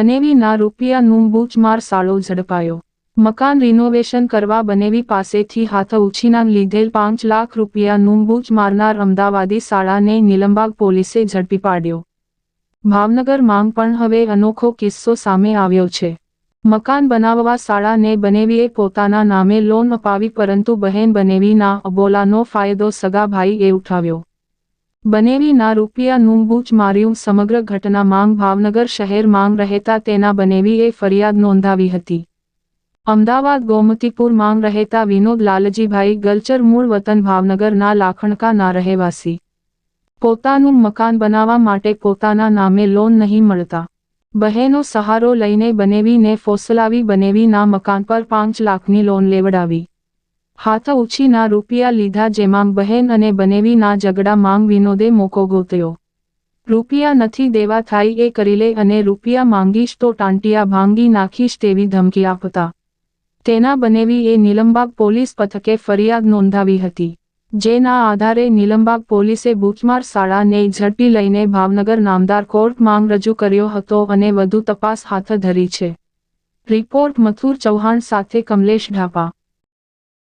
બનેવીના રૂપિયાનું બૂચમાર સાળો ઝડપાયો. મકાન રિનોવેશન કરવા બનેવી પાસેથી હાથ ઉછીના લીધેલ પાંચ લાખ રૂપિયાનું બૂચ મારનાર અમદાવાદી શાળાને નિલંબાગ પોલીસે ઝડપી પાડ્યો. ભાવનગર માંગ પણ હવે અનોખો કિસ્સો સામે આવ્યો છે. મકાન બનાવવા શાળાને બનેવીએ પોતાના નામે લોન અપાવી પરંતુ બહેન બનેવીના અબોલાનો ફાયદો સગા ભાઈએ ઉઠાવ્યો. બનેવીના રૂપિયાનું બૂચ માર્યું સમગ્ર ઘટના માંગ ભાવનગર શહેર માંગ રહેતા તેના બનેવીએ ફરિયાદ નોંધાવી હતી. અમદાવાદ ગોમતીપુર માંગ રહેતા વિનોદ લાલજીભાઈ ગલચર મૂળ વતન ભાવનગરના લાખણકાના રહેવાસી. પોતાનું મકાન બનાવવા માટે પોતાના નામે લોન નહીં મળતા. બહેનો સહારો લઈને બનેવીને ફોસલાવી બનેવીના મકાન પર પાંચ લાખની લોન લેવડાવી. હાથ ઉછીના રૂપિયા લીધા જેમાં બહેન અને બનેવીના ઝઘડા માંગ વિનોદે મોકો ગોત્યો. રૂપિયા નથી દેવા થાય એ કરી લે અને રૂપિયા માંગીશ તો ટાંટિયા ભાંગી નાખીશ તેવી ધમકી આપતા. તેના બનેવી એ નિલંબાગ પોલીસ પથકે ફરિયાદ નોંધાવી હતી. જેના આધારે નિલંબાગ પોલીસે બુચમાર શાળાને ઝડપી લઈને ભાવનગર નામદાર કોર્ટ માંગ રજૂ કર્યો હતો અને વધુ તપાસ હાથ ધરી છે. રિપોર્ટ મથુર ચૌહાણ સાથે કમલેશ ઢાપા.